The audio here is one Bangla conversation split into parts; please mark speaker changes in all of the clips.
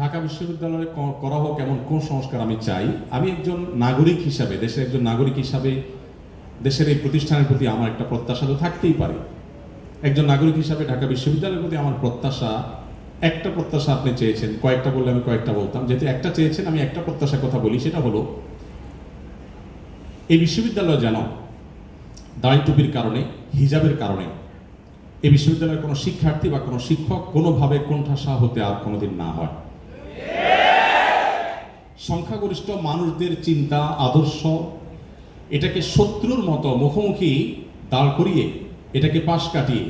Speaker 1: ঢাকা বিশ্ববিদ্যালয়ে করা হোক এমন কোন সংস্কার আমি চাই, আমি একজন নাগরিক হিসাবে, দেশের একজন নাগরিক হিসাবে, দেশের এই প্রতিষ্ঠানের প্রতি আমার একটা প্রত্যাশা তো থাকতেই পারে। একজন নাগরিক হিসাবে ঢাকা বিশ্ববিদ্যালয়ের প্রতি আমার প্রত্যাশা, একটা প্রত্যাশা আপনি চেয়েছেন, কয়েকটা বললে আমি কয়েকটা বলতাম, যেহেতু একটা চেয়েছেন, আমি একটা প্রত্যাশার কথা বলি, সেটা হলো, এই বিশ্ববিদ্যালয় যেন দাড়ি টুপির কারণে, হিজাবের কারণে, এই বিশ্ববিদ্যালয়ের কোনো শিক্ষার্থী বা কোনো শিক্ষক কোনোভাবে কোণঠাসা হতে আর কোনোদিন না হয়। সংখ্যাগরিষ্ঠ মানুষদের চিন্তা, আদর্শ, এটাকে শত্রুর মতো মুখোমুখি দাঁড় করিয়ে, এটাকে পাশ কাটিয়ে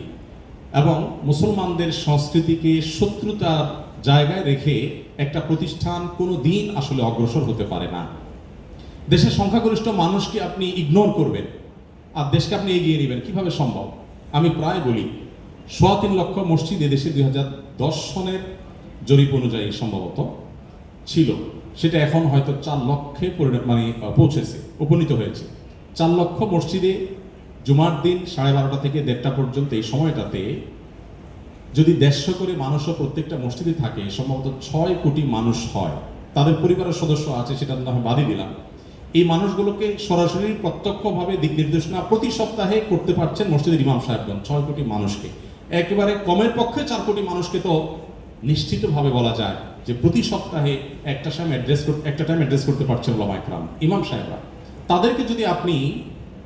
Speaker 1: এবং মুসলমানদের সংস্কৃতিকে শত্রুতার জায়গায় রেখে একটা প্রতিষ্ঠান কোনো দিন আসলে অগ্রসর হতে পারে না। দেশের সংখ্যাগরিষ্ঠ মানুষকে আপনি ইগনোর করবেন আর দেশকে আপনি এগিয়ে নেবেন। কীভাবে সম্ভব? আমি প্রায় বলি, সোয়া তিন লক্ষ মসজিদ এদেশে দুই হাজার দশ সনের জরিপ অনুযায়ী সম্ভবত ছিল। সেটা এখন হয়তো চার লক্ষে পরিণত মানে পৌঁছেছে, উপনীত হয়েছে। চার লক্ষ মসজিদে জুমার দিন সাড়ে বারোটা থেকে দেড়টা পর্যন্ত এই সময়টাতে যদি দেড়শো করে মানুষও প্রত্যেকটা মসজিদে থাকে, সম্ভবত ছয় কোটি মানুষ হয়। তাদের পরিবারের সদস্য আছে, সেটা না হয় বাদই দিলাম। এই মানুষগুলোকে সরাসরি প্রত্যক্ষভাবে দিক নির্দেশনা প্রতি সপ্তাহে করতে পারছেন মসজিদের ইমাম সাহেবগণ, ছয় কোটি মানুষকে। একেবারে কমের পক্ষে চার কোটি মানুষকে তো নিশ্চিতভাবে বলা যায় যে প্রতি সপ্তাহে একটা সময় অ্যাড্রেস একটা টাইম অ্যাড্রেস করতে পারছেন ওলামা ইকরাম ইমাম সাহেবরা। তাদেরকে যদি আপনি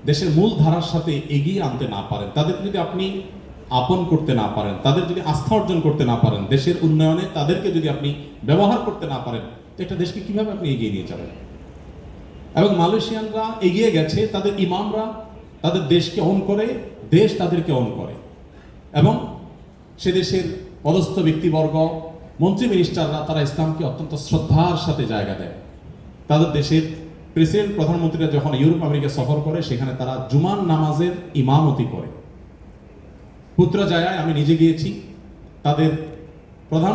Speaker 1: দেশের মূল ধারার সাথে এগিয়ে আনতে না পারেন, তাদেরকে যদি আপনি আপন করতে না পারেন, তাদের যদি আস্থা অর্জন করতে না পারেন, দেশের উন্নয়নে তাদেরকে যদি আপনি ব্যবহার করতে না পারেন একটা দেশকে কীভাবে আপনি এগিয়ে নিয়ে যাবেন? এবং মালয়েশিয়ানরা এগিয়ে গেছে, তাদের ইমামরা তাদের দেশকে অন করে, দেশ তাদেরকে অন করে। এবং সে দেশের পদস্থ ব্যক্তিবর্গ, মন্ত্রী মিনিস্টাররা তারা ইসলামকে অত্যন্ত শ্রদ্ধার সাথে জায়গা দেয়। তাদের দেশের প্রেসিডেন্ট প্রধানমন্ত্রীরা যখন ইউরোপ, আমেরিকা সফর করে, সেখানে তারা জুমান নামাজের ইমামতি করে। পুত্রা জায়গায় আমি নিজে গিয়েছি। তাদের প্রধান